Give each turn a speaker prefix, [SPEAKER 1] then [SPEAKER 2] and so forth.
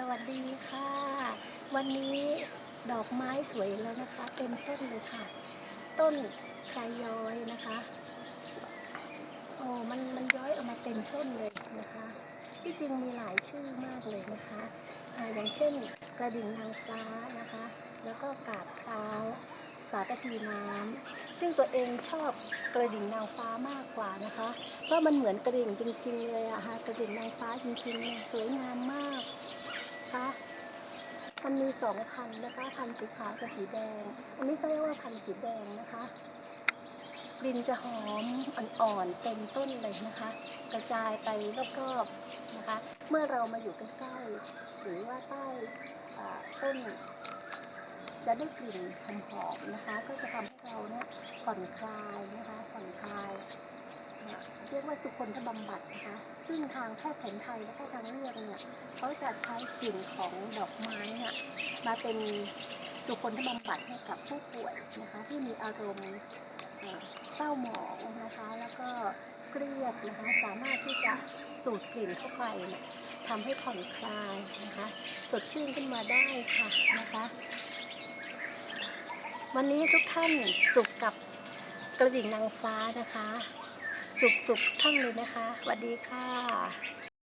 [SPEAKER 1] สวัสดีค่ะ วันนี้ดอกไม้สวยแล้วนะคะ เต็มต้นเลยค่ะ ต้นคลายย้อยนะคะโอ้มันมันย้อยออกมาเต็มต้นเลยนะคะ ที่จริงมีหลายชื่อมากเลยนะคะออย่างเช่นกระดิ่งนางฟ้านะคะ แล้วก็กาบเท้าสาตพีน้ำซึ่งตัวเองชอบกระดิ่งนางฟ้ามากกว่านะคะ เพราะมันเหมือนกระดิ่งจริง ๆ เลยอะค่ะกระดิ่งนางฟ้าจริงๆเนี่ยสวยงามมาก มันมีสองพันนะคะ พันสีขาวกับสีแดง อันนี้ก็เรียกว่าพันสีแดงนะคะ กลิ่นจะหอมอ่อนๆเต็มต้นเลยนะคะ กระจายไปรอบๆนะคะ เมื่อเรามาอยู่ใกล้ๆหรือว่าใต้ต้น จะได้กลิ่นหอมๆนะคะ ก็จะทำให้เราเนี่ยผ่อนคลายนะคะ ผ่อนคลาย เรียกว่าสุคนทบำบัดนะคะ ซึ่งทางแพทย์แผนไทยและแพทย์ทางเลือกเนี่ยเขาจะใช้กลิ่นของดอกไม้เนี่ยมาเป็นสุคนทบำบัดให้กับผู้ป่วยนะคะที่มีอารมณ์เอ่อเศร้าหมองนะคะ แล้วก็เครียดนะคะสามารถที่จะสูดกลิ่นเข้าไปเนี่ยทำให้ผ่อนคลายนะคะ สดชื่นขึ้นมาได้ค่ะนะคะ วันนี้ทุกท่านสุขกับกระดิ่งนางฟ้านะคะ สุขสุขท่านเลยนะคะสวัสดีค่ะ